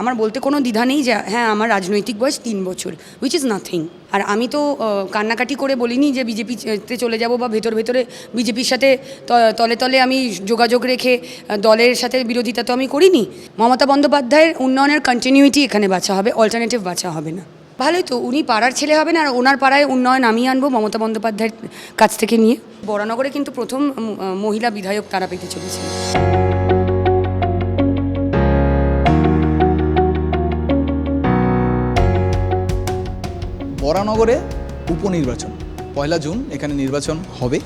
আমার বলতে কোনো দ্বিধা নেই যে হ্যাঁ আমার রাজনৈতিক বয়স তিন বছর উইচ ইজ নাথিং আর আমি তো কান্নাকাটি করে বলিনি যে বিজেপিতে চলে যাব বা ভেতর ভেতরে বিজেপির সাথে তলে তলে আমি যোগাযোগ রেখে দলের সাথে বিরোধিতা তো আমি করিনি। মমতা বন্দ্যোপাধ্যায়ের উন্নয়নের কন্টিনিউটি এখানে বাঁচা হবে অল্টারনেটিভ বাঁচা হবে না। ভালোই তো, উনি পাড়ার ছেলে হবেন আর ওনার পাড়ায় উন্নয়ন আমি আনব মমতা বন্দ্যোপাধ্যায়ের কাছ থেকে নিয়ে। বরানগরে কিন্তু প্রথম মহিলা বিধায়ক তারা পেতে চলেছে বরানগরে উপনির্বাচন। পয়লা জুন এখানে নির্বাচন হবে।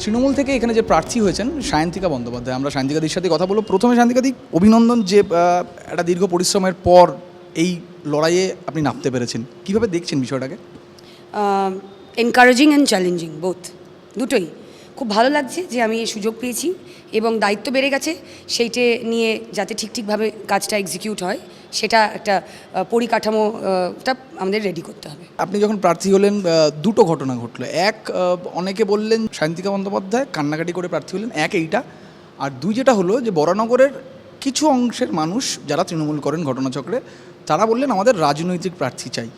তৃণমূল থেকে এখানে যে প্রার্থী হয়েছেন সায়ন্তিকা বন্দ্যোপাধ্যায়। আমরা সায়ন্তিকাদির সাথে কথা বলব। প্রথমে সায়ন্তিকাদি অভিনন্দন যে একটা দীর্ঘ পরিশ্রমের পর এই লড়াইয়ে আপনি নামতে পেরেছেন। কীভাবে দেখছেন বিষয়টাকে? এনকারেজিং অ্যান্ড চ্যালেঞ্জিং বোথ দুটোই। খুব ভালো লাগছে যে আমি এই সুযোগ পেয়েছি এবং দায়িত্ব বেড়ে গেছে। সেইটে নিয়ে যাতে ঠিক ঠিকভাবে কাজটা এক্সিকিউট হয়। সেটা একটা পরিকাঠামোটা আমাদের রেডি করতে হবে। আপনি যখন প্রার্থী হলেন দুটো ঘটনা ঘটলো। এক অনেকে বললেন সায়ন্তিকা বন্দ্যোপাধ্যায় কান্নাকাটি করে প্রার্থী হলেন এক এইটা। আর দুই যেটা হলো যে বরানগরের কিছু অংশের মানুষ যারা তৃণমূল করেন ঘটনাচক্রে তারা বললেন আমাদের রাজনৈতিক প্রার্থী চাই।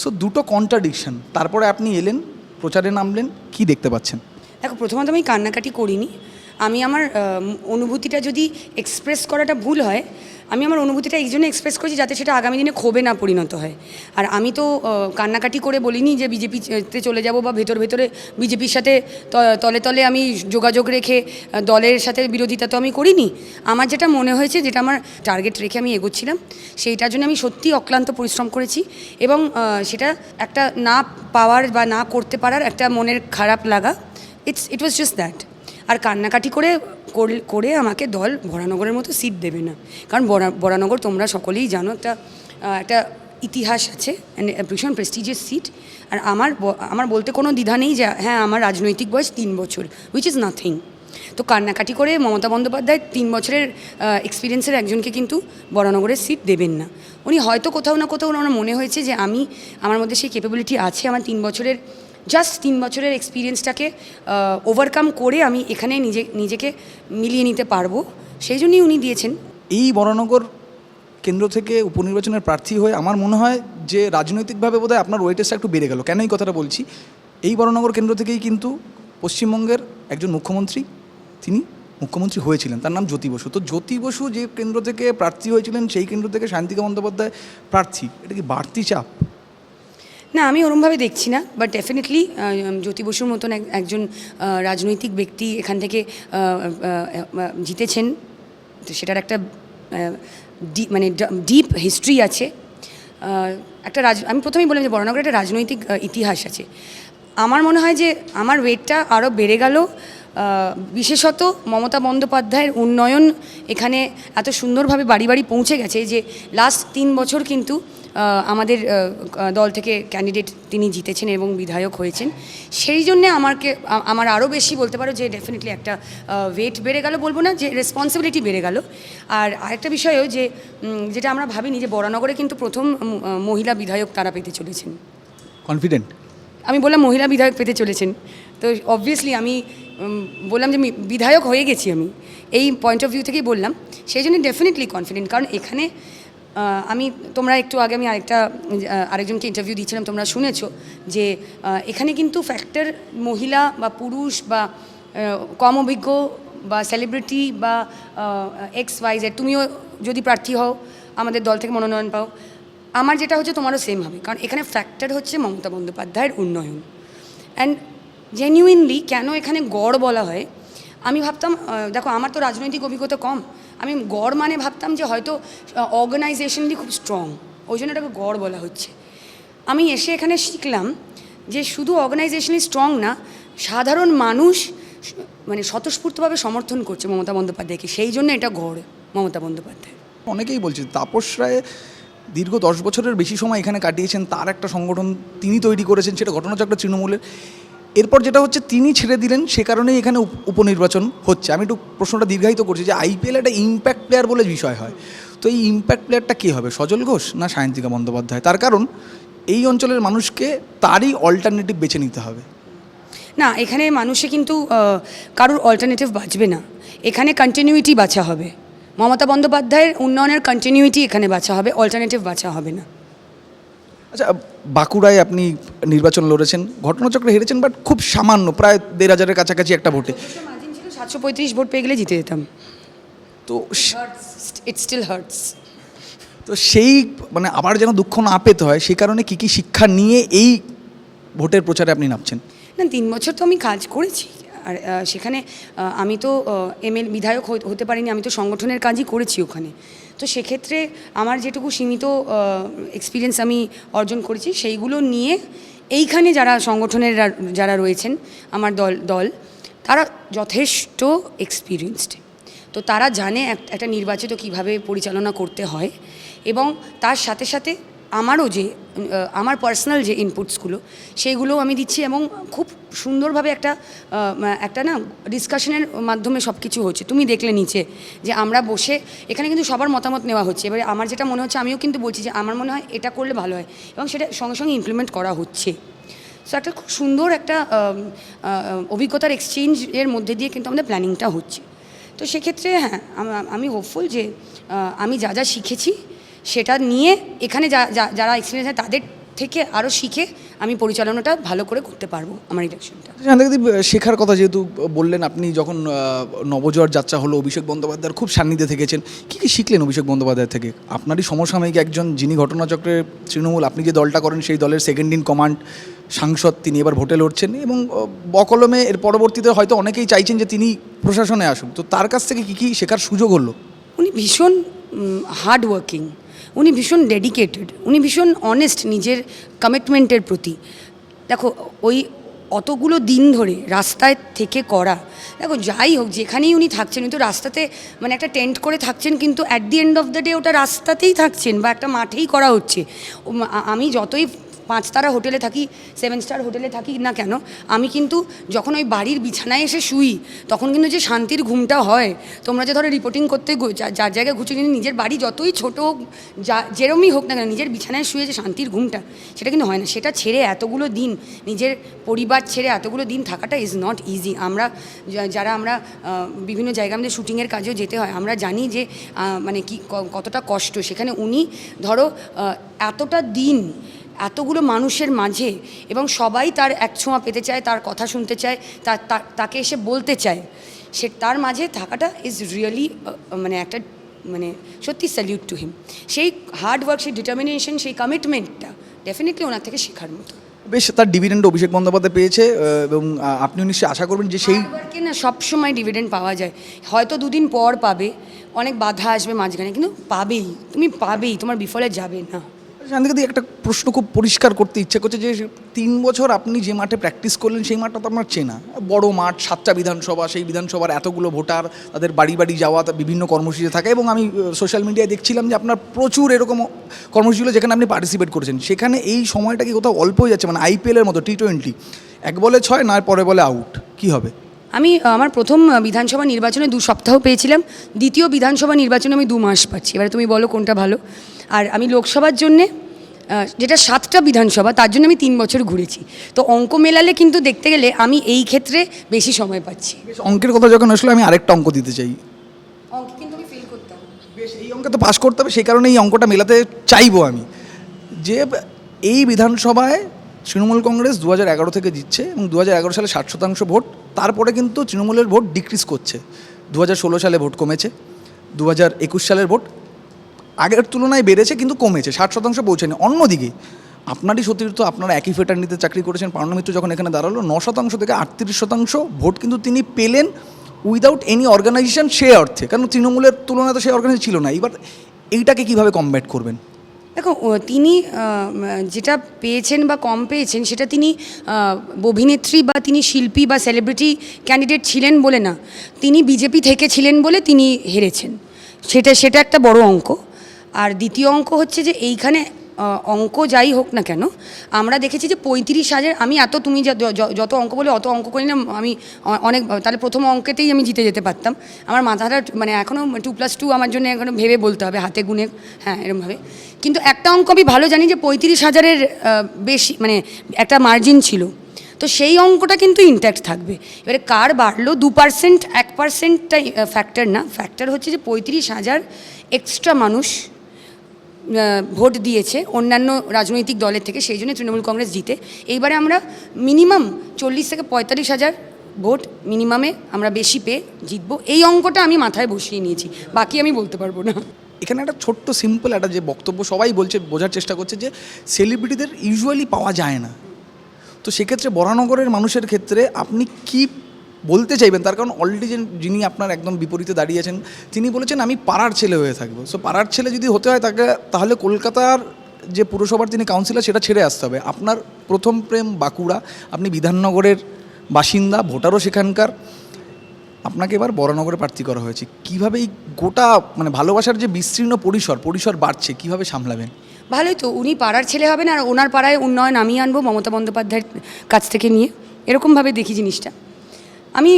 সো দুটো কন্ট্রাডিকশন তারপরে আপনি এলেন প্রচারে নামলেন কি দেখতে পাচ্ছেন? দেখো প্রথমত আমি কান্নাকাটি করিনি। আমি আমার অনুভূতিটা যদি এক্সপ্রেস করাটা ভুল হয়, আমি আমার অনুভূতিটা এই জন্য এক্সপ্রেস করছি যাতে সেটা আগামী দিনে ক্ষোভে না পরিণত হয়। আর আমি তো কান্নাকাটি করে বলিনি যে বিজেপিতে চলে যাব বা ভেতর ভেতরে বিজেপির সাথে তলে তলে আমি যোগাযোগ রেখে দলের সাথে বিরোধিতা তো আমি করিনি। আমার যেটা মনে হয়েছে, যেটা আমার টার্গেট রেখে আমি এগোচ্ছিলাম, সেইটার জন্য আমি সত্যি অক্লান্ত পরিশ্রম করেছি এবং সেটা একটা না পাওয়ার বা না করতে পারার একটা মনের খারাপ লাগা it's it was just that আর কান্নাকাটি করে করে আমাকে দল বরানগরের মতো সিট দেবে না। কারণ বরা- বরানগর তোমরা সকলেই জানো একটা একটা ইতিহাস আছে ভীষণ প্রেস্টিজিয়াস সিট আর আমার আমার বলতে কোনো দ্বিধা নেই যে হ্যাঁ আমার রাজনৈতিক বয়স তিন বছর উইচ ইজ নাথিং তো কান্নাকাটি করে মমতা বন্দ্যোপাধ্যায় তিন বছরের এক্সপিরিয়েন্সের একজনকে কিন্তু বরানগরের সিট দেবেন না। উনি হয়তো কোথাও না কোথাও ওনার মনে হয়েছে যে, আমি, আমার মধ্যে সেই ক্যাপাবিলিটি আছে, আমার তিন বছরের জাস্ট তিন বছরের এক্সপিরিয়েন্সটাকে ওভারকাম করে আমি এখানে নিজে, নিজেকে মিলিয়ে নিতে পারব। সেই জন্যই উনি দিয়েছেন। এই বরানগর কেন্দ্র থেকে উপনির্বাচনের প্রার্থী হয়ে আমার মনে হয় যে রাজনৈতিকভাবে বোধহয় আপনার ওয়েটেজটা একটু বেড়ে গেল। কেন এই কথাটা বলছি? এই বরানগর কেন্দ্র থেকেই কিন্তু পশ্চিমবঙ্গের একজন মুখ্যমন্ত্রী, তিনি মুখ্যমন্ত্রী হয়েছিলেন। তার নাম জ্যোতি বসু। তো জ্যোতি বসু যে কেন্দ্র থেকে প্রার্থী হয়েছিলেন, সেই কেন্দ্র থেকে শান্তিকা বন্দ্যোপাধ্যায় প্রার্থী, এটা কি বাড়তি চাপ? না, আমি ওরমভাবে দেখছি না বাট ডেফিনেটলি জ্যোতি বসুর মতন এক- একজন রাজনৈতিক ব্যক্তি এখান থেকে জিতেছেন। তো সেটার একটা মানে ডিপ হিস্ট্রি আছে। একটা রাজ, আমি প্রথমেই বললাম যে বরানগরে একটা রাজনৈতিক ইতিহাস আছে। আমার মনে হয় যে আমার ওয়েটটা আরও বেড়ে গেল বিশেষত মমতা বন্দ্যোপাধ্যায়ের উন্নয়ন এখানে এত সুন্দরভাবে বাড়ি বাড়ি পৌঁছে গেছে যে লাস্ট তিন বছর কিন্তু আমাদের দল থেকে ক্যান্ডিডেট তিনি জিতেছেন এবং বিধায়ক হয়েছেন। সেই জন্যে আমাকে আমার আরও বেশি বলতে পারো যে ডেফিনেটলি একটা ওয়েট বেড়ে গেল বলব না যে রেসপন্সিবিলিটি বেড়ে গেল। আর আরেকটা বিষয়ও যে যেটা আমরা ভাবিনি যে বরানগরে কিন্তু প্রথম মহিলা বিধায়ক তারা পেতে চলেছেন। কনফিডেন্ট আমি বললাম মহিলা বিধায়ক পেতে চলেছেন। তো অবভিয়াসলি আমি বললাম যে বিধায়ক হয়ে গেছি আমি। এই পয়েন্ট অফ ভিউ থেকেই বললাম। সেই জন্য ডেফিনেটলি কনফিডেন্ট কারণ এখানে আমি, তোমরা একটু আগে আমি আরেকটা আরেকজনকে ইন্টারভিউ দিচ্ছিলাম তোমরা শুনেছো যে এখানে কিন্তু ফ্যাক্টর মহিলা বা পুরুষ বা কম অভিজ্ঞ বা সেলিব্রিটি বা এক্স ওয়াই জেড তুমিও যদি প্রার্থী হও, আমাদের দল থেকে মনোনয়ন পাও, আমার যেটা হচ্ছে তোমারও সেম হবে। কারণ এখানে ফ্যাক্টর হচ্ছে মমতা বন্দ্যোপাধ্যায়ের উন্নয়ন। অ্যান্ড জেনুইনলি কেন এখানে গড় বলা হয়? আমি ভাবতাম দেখো আমার তো রাজনৈতিক অভিজ্ঞতা কম। আমি গড় মানে ভাবতাম যে হয়তো অর্গানাইজেশনলি খুব স্ট্রং ওই জন্য এটাকে গড় বলা হচ্ছে। আমি এসে এখানে শিখলাম যে শুধু অর্গানাইজেশনলি স্ট্রং না, সাধারণ মানুষ মানে স্বতঃস্ফূর্তভাবে সমর্থন করছে মমতা বন্দ্যোপাধ্যায়কে। সেই জন্য এটা গড়, মমতা বন্দ্যোপাধ্যায়। অনেকেই বলছে, তাপস রায় দীর্ঘ দশ বছরের বেশি সময় এখানে কাটিয়েছেন, তার একটা সংগঠন তিনি তৈরি করেছেন, সেটা ঘটনাচক্র তৃণমূলের। এরপর যেটা হচ্ছে তিনি ছেড়ে দিলেন, সে কারণেই এখানে উপ- উপনির্বাচন হচ্ছে। আমি একটু প্রশ্নটা দীর্ঘায়িত করছি যে আইপিএল একটা ইম্প্যাক্ট প্লেয়ার বলে বিষয় হয়। তো এই ইম্প্যাক্ট প্লেয়ারটা কী হবে, সজল ঘোষ না সায়ন্তিকা বন্দ্যোপাধ্যায়? তার কারণ এই অঞ্চলের মানুষকে তারই অল্টারনেটিভ বেছে নিতে হবে। না, এখানে মানুষে কিন্তু কারোর অল্টারনেটিভ বাঁচবে না। এখানে কন্টিনিউইটি বাছা হবে। মমতা বন্দ্যোপাধ্যায়ের উন্নয়নের কন্টিনিউটি এখানে বাছা হবে অল্টারনেটিভ বাছা হবে না। আচ্ছা বাঁকুড়ায় আপনি নির্বাচন লড়েছেন ঘটনাচক্রে হেরেছেন বাট খুব সামান্য প্রায় দেড় হাজারের কাছাকাছি একটা ভোটে। সাতশো পঁয়ত্রিশ ভোট পেয়ে গেলে জিতে যেতাম। তো ইট স্টিল হার্টস তো সেই মানে আবার যেন দুঃখ না পেতে হয় সেই কারণে কী কী শিক্ষা নিয়ে এই ভোটের প্রচারে আপনি নামছেন? না তিন বছর তো আমি কাজ করেছি আর সেখানে আমি তো এমএল বিধায়ক হতে পারিনি আমি তো সংগঠনের কাজই করেছি ওখানে। তো সেক্ষেত্রে আমার যেটুকু সীমিত এক্সপিরিয়েন্স আমি অর্জন করেছি, সেইগুলো নিয়ে এইখানে যারা সংগঠনের যারা রয়েছেন, আমার দল দল, তারা যথেষ্ট এক্সপিরিয়েন্সড তো তারা জানে একটা নির্বাচিত কীভাবে পরিচালনা করতে হয় এবং তার সাথে সাথে আমারও যে আমার পার্সোনাল যে ইনপুটসগুলো সেইগুলো আমি দিচ্ছি এবং খুব সুন্দরভাবে একটা একটা না ডিসকাশনের মাধ্যমে সব কিছু হচ্ছে। তুমি দেখলে নিচে যে আমরা বসে, এখানে কিন্তু সবার মতামত নেওয়া হচ্ছে। এবারে আমার যেটা মনে হচ্ছে, আমিও কিন্তু বলছি যে আমার মনে হয় এটা করলে ভালো হয় এবং সেটা সঙ্গে সঙ্গে ইমপ্লিমেন্ট করা হচ্ছে। সো একটা খুব সুন্দর একটা অভিজ্ঞতার এক্সচেঞ্জ এর মধ্যে দিয়ে কিন্তু আমাদের প্ল্যানিংটা হচ্ছে। তো সেক্ষেত্রে হ্যাঁ আমি হোপফুল যে আমি যা যা শিখেছি সেটা নিয়ে এখানে যারা এক্সপিরিয়েন্স হয় তাদের থেকে আরও শিখে আমি পরিচালনাটা ভালো করে করতে পারব আমার ইলেকশনটা শেখার কথা যেহেতু বললেন আপনি যখন নবজোয়ার যাত্রা হলো অভিষেক বন্দ্যোপাধ্যায়ের খুব সান্নিধ্যে থেকেছেন কী কী শিখলেন অভিষেক বন্দ্যোপাধ্যায় থেকে? আপনারই সমসাময়িক একজন যিনি ঘটনাচক্রের তৃণমূল আপনি যে দলটা করেন সেই দলের সেকেন্ড ইন কমান্ড সাংসদ তিনি এবার ভোটে লড়ছেন এবং বকলমে এর পরবর্তীতে হয়তো অনেকেই চাইছেন যে তিনি প্রশাসনে আসুন তো তার কাছ থেকে কী কী শেখার সুযোগ হলো? উনি ভীষণ হার্ড ওয়ার্কিং উনি ভীষণ ডেডিকেটেড উনি ভীষণ অনেস্ট নিজের কমিটমেন্টের প্রতি। দেখো, ওই অতগুলো দিন ধরে রাস্তায় থেকে করা, দেখো, যাই হোক, যেখানেই উনি থাকছেন, উনি তো রাস্তাতে মানে একটা টেন্ট করে থাকছেন, কিন্তু at the end of the day ওটা রাস্তাতেই থাকছেন বা একটা মাঠেই করা হচ্ছে। আমি যতই পাঁচতারা হোটেলে থাকি সেভেন স্টার হোটেলে থাকি না কেন, আমি কিন্তু যখন ওই বাড়ির বিছানায় এসে শুই, তখন কিন্তু যে শান্তির ঘুমটা হয়, তোমরা যে ধরো রিপোর্টিং করতে যার জায়গায় ঘুরছো কিন্তু নিজের বাড়ি যতই ছোট হোক, যা, যেরমই হোক না কেন, নিজের বিছানায় শুয়ে যে শান্তির ঘুমটা, সেটা কিন্তু হয় না। সেটা ছেড়ে এতগুলো দিন, নিজের পরিবার ছেড়ে এতগুলো দিন থাকাটা ইজ নট ইজি আমরা যারা আমরা বিভিন্ন জায়গায় আমাদের শুটিংয়ের কাজেও যেতে হয়, আমরা জানি যে মানে ক- কতটা কষ্ট। সেখানে উনি ধরো এতটা দিন এতগুলো মানুষের মাঝে এবং সবাই তার এক ছোঁয়া পেতে চায় তার কথা শুনতে চায় তাকে এসে বলতে চায় সে তার মাঝে থাকাটা ইজ রিয়েলি মানে একটা মানে সত্যি স্যালিউট টু হিম সেই হার্ড ওয়ার্ক সেই ডিটারমিনেশন সেই কমিটমেন্টটা ডেফিনেটলি ওনার থেকে শেখার মতো। বেশ তার ডিভিডেন্ড অভিষেক বন্দ্যোপাধ্যায় পেয়েছে এবং আহ, আপনি নিশ্চয়ই আশা করবেন যে সেই না সবসময় ডিভিডেন্ড পাওয়া যায়। হয়তো দুদিন পর পাবে অনেক বাধা আসবে মাঝখানে কিন্তু পাবেই তুমি পাবেই তোমার বিফলে যাবে না। শান্তিকাদি একটা প্রশ্ন খুব পরিষ্কার করতে ইচ্ছে করছে যে তিন বছর আপনি যে মাঠে প্র্যাকটিস করলেন, সেই মাঠটা তো আপনার চেনা। বড় মাঠ, সাতটা বিধানসভা, সেই বিধানসভার এতগুলো ভোটার, তাদের বাড়ি বাড়ি যাওয়া বিভিন্ন কর্মসূচি থাকে এবং আমি সোশ্যাল মিডিয়ায় দেখছিলাম যে আপনার প্রচুর এরকম কর্মসূচিগুলো যেখানে আপনি পার্টিসিপেট করেছেন। সেখানে এই সময়টা কি কোথাও অল্প হয়ে যাচ্ছে? মানে আইপিএলের মতো টি টোয়েন্টি এক বলে ছয় না পরে বলে আউট কি হবে? আমি আমার প্রথম বিধানসভা নির্বাচনে দু সপ্তাহ পেয়েছিলাম। দ্বিতীয় বিধানসভা নির্বাচনে আমি দু মাস পাচ্ছি। এবারে তুমি বলো কোনটা ভালো। আর আমি লোকসভার জন্যে যেটা সাতটা বিধানসভা তার জন্য আমি তিন বছর ঘুরেছি। তো অঙ্ক মেলালে কিন্তু দেখতে গেলে আমি এই ক্ষেত্রে বেশি সময় পাচ্ছি। অঙ্কের কথা যখন আসলে আমি আরেকটা অঙ্ক দিতে চাই। অঙ্কে কিন্তু আমি ফেল করতাম বেশ এই অঙ্কে তো পাস করতে হবে সেই কারণে এই অঙ্কটা মেলাতে চাইব আমি। যে এই বিধানসভায় তৃণমূল কংগ্রেস দু এগারো থেকে জিতছে এবং দু এগারো সালে ষাট শতাংশ ভোট তারপরে কিন্তু তৃণমূলের ভোট ডিক্রিজ করছে। দু ষোলো সালে ভোট কমেছে দু একুশ সালের ভোট আগের তুলনায় বেড়েছে, কিন্তু কমেছে, ষাট শতাংশ পৌঁছেনি। অন্যদিকে, আপনারই সতীর্থ আপনারা একই ফেটার্নিতে চাকরি করেছেন পার্লামেন্ট যখন এখানে দাঁড়াল, ন শতাংশ থেকে আটত্রিশ শতাংশ ভোট কিন্তু তিনি পেলেন উইদাউট এনি অর্গানাইজেশন সে অর্থে। কারণ তৃণমূলের তুলনায় তো সেই অর্গানাইজ ছিল না। এবার এইটাকে কীভাবে কমব্যাট করবেন? দেখো তিনি যেটা পেয়েছেন বা কম পেয়েছেন, সেটা তিনি অভিনেত্রী বা তিনি শিল্পী বা সেলিব্রিটি ক্যান্ডিডেট ছিলেন বলে না। তিনি বিজেপি থেকে ছিলেন বলে তিনি হেরেছেন। সেটা সেটা একটা বড় অঙ্ক। আর দ্বিতীয় অঙ্ক হচ্ছে যে এইখানে অঙ্ক যাই হোক না কেন, আমরা দেখেছি যে পঁয়ত্রিশ হাজার, আমি এত তুমি যত অঙ্ক বলে অত অঙ্ক করি না, আমি অনেক, তাহলে প্রথম অঙ্কেতেই আমি জিতে যেতে পারতাম। আমার মাথাটা মানে এখনও টু প্লাস টু আমার জন্য এখনও ভেবে বলতে হবে, হাতে গুনে হ্যাঁ এরমভাবে। কিন্তু একটা অঙ্ক আমি ভালো জানি যে পঁয়ত্রিশ হাজারের বেশি মানে একটা মার্জিন ছিল। তো সেই অঙ্কটা কিন্তু ইনট্যাক্ট থাকবে। এবারে কার বাড়লো? দু পার্সেন্ট এক পার্সেন্টটাই ফ্যাক্টর না। ফ্যাক্টর হচ্ছে যে পঁয়ত্রিশ হাজার এক্সট্রা মানুষ ভোট দিয়েছে অন্যান্য রাজনৈতিক দলের থেকে, সেই জন্য তৃণমূল কংগ্রেস জিতে। এইবারে আমরা মিনিমাম চল্লিশ থেকে পঁয়তাল্লিশ হাজার ভোট মিনিমামে আমরা বেশি পেয়ে জিতবো। এই অঙ্কটা আমি মাথায় বসিয়ে নিয়েছি, বাকি আমি বলতে পারব না। এখানে একটা ছোট্ট সিম্পল একটা যে বক্তব্য সবাই বলছে, বোঝার চেষ্টা করছে যে সেলিব্রিটিদের ইউজুয়ালি পাওয়া যায় না। তো সেক্ষেত্রে বরানগরের মানুষের ক্ষেত্রে আপনি কি বলতে চাইবেন, তার কারণ অলরেডি যিনি আপনার একদম বিপরীতে দাঁড়িয়েছেন তিনি বলেছেন, আমি পাড়ার ছেলে হয়ে থাকব। সো পাড়ার ছেলে যদি হতে হয় তাকে, তাহলে কলকাতার যে পুরসভার তিনি কাউন্সিলর সেটা ছেড়ে আসতে হবে। আপনার প্রথম প্রেম বাঁকুড়া, আপনি বিধাননগরের বাসিন্দা, ভোটারও সেখানকার। আপনাকে এবার বরানগরে প্রার্থী করা হয়েছে। কীভাবে এই গোটা মানে ভালোবাসার যে বিস্তীর্ণ পরিসর পরিসর বাড়ছে, কীভাবে সামলাবেন? ভালোই তো, উনি পাড়ার ছেলে হবেন আর ওনার পাড়ায় উন্নয়ন আমি আনব মমতা বন্দ্যোপাধ্যায়ের কাছ থেকে নিয়ে। এরকমভাবে দেখি জিনিসটা। আমি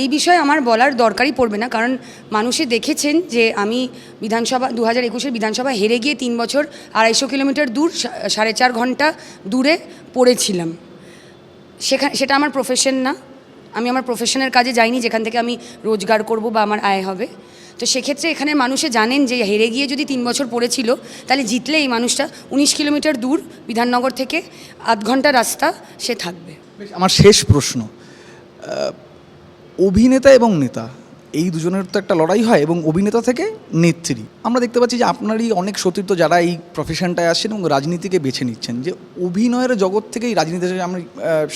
এই বিষয়ে আমার বলার দরকারই পড়বে না, কারণ মানুষে দেখেছেন যে আমি বিধানসভা দু হাজার একুশের বিধানসভা হেরে গিয়ে তিন বছর আড়াইশো কিলোমিটার দূর সাড়ে চার ঘণ্টা দূরে পড়েছিলাম। সেখানে সেটা আমার প্রফেশন না। আমি আমার প্রফেশনের কাজে যাইনি, যেখান থেকে আমি রোজগার করব বা আমার আয় হবে। তো সেক্ষেত্রে এখানে মানুষে জানেন যে হেরে গিয়ে যদি তিন বছর পড়েছিল, তাহলে জিতলে এই মানুষটা উনিশ কিলোমিটার দূর বিধাননগর থেকে আধ ঘণ্টা রাস্তা সে থাকবে। আমার শেষ প্রশ্ন। অভিনেতা এবং নেতা, এই দুজনের তো একটা লড়াই হয় এবং অভিনেতা থেকে নেত্রী। আমরা দেখতে পাচ্ছি যে আপনারই অনেক সতীর্থ যারা এই প্রফেশনটায় আসছেন এবং রাজনীতিকে বেছে নিচ্ছেন যে অভিনয়ের জগৎ থেকেই রাজনীতিতে আমি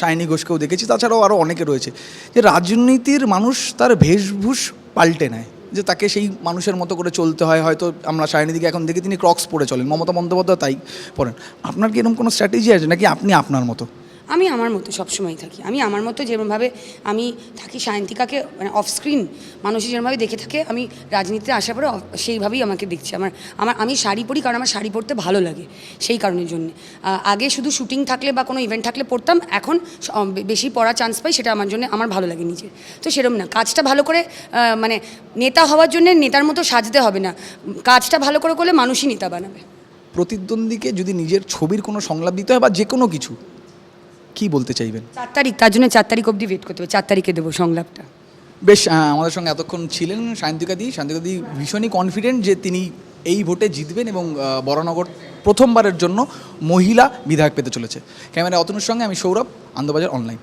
সায়নী ঘোষকেও দেখেছি, তাছাড়াও আরও অনেকে রয়েছে। যে রাজনীতির মানুষ তার বেশভূষ পাল্টে নেয়, যে তাকে সেই মানুষের মতো করে চলতে হয়। হয়তো আমরা সায়নীদিকে এখন দেখি তিনি ক্রক্স পরে চলেন, মমতা বন্দ্যোপাধ্যায় তাই পড়েন আপনার কি এরকম কোনো স্ট্র্যাটেজি আছে নাকি আপনি আপনার মতো? আমি আমার মতো সবসময় থাকি। আমি আমার মতো যেরকমভাবে আমি থাকি সায়ন্তিকাকে মানে অফ স্ক্রিন মানুষ যেরকমভাবে দেখে থাকে, আমি রাজনীতিতে আসার পরে সেইভাবেই আমাকে দেখছি। আমার আমার, আমি শাড়ি পরি কারণ আমার শাড়ি পরতে ভালো লাগে সেই কারণের জন্য। আগে শুধু শুটিং থাকলে বা কোনো ইভেন্ট থাকলে পড়তাম এখন বেশি পড়ার চান্স পাই, সেটা আমার জন্য আমার ভালো লাগে নিজে তো সেরকম না। কাজটা ভালো করে মানে নেতা হওয়ার জন্য নেতার মতো সাজতে হবে না। কাজটা ভালো করে করলে মানুষই নেতা বানাবে। প্রতিদ্বন্দ্বীকে যদি নিজের ছবির কোনো সংলাপ দিতে হয় বা যে কোনো কিছু কি বলতে চাইবেন? চার তারিখ তার জন্য চার তারিখ অবধি ওয়েট করতে হবে। চার তারিখে দেবো সংলাপটা। বেশ আমাদের সঙ্গে এতক্ষণ ছিলেন শান্তিকা দি। শান্তিকা দি ভীষণই কনফিডেন্ট যে তিনি এই ভোটে জিতবেন এবং বরানগর প্রথমবারের জন্য মহিলা বিধায়ক পেতে চলেছে। ক্যামেরা অতনুর সঙ্গে আমি সৌরভ আন্দবাজার অনলাইন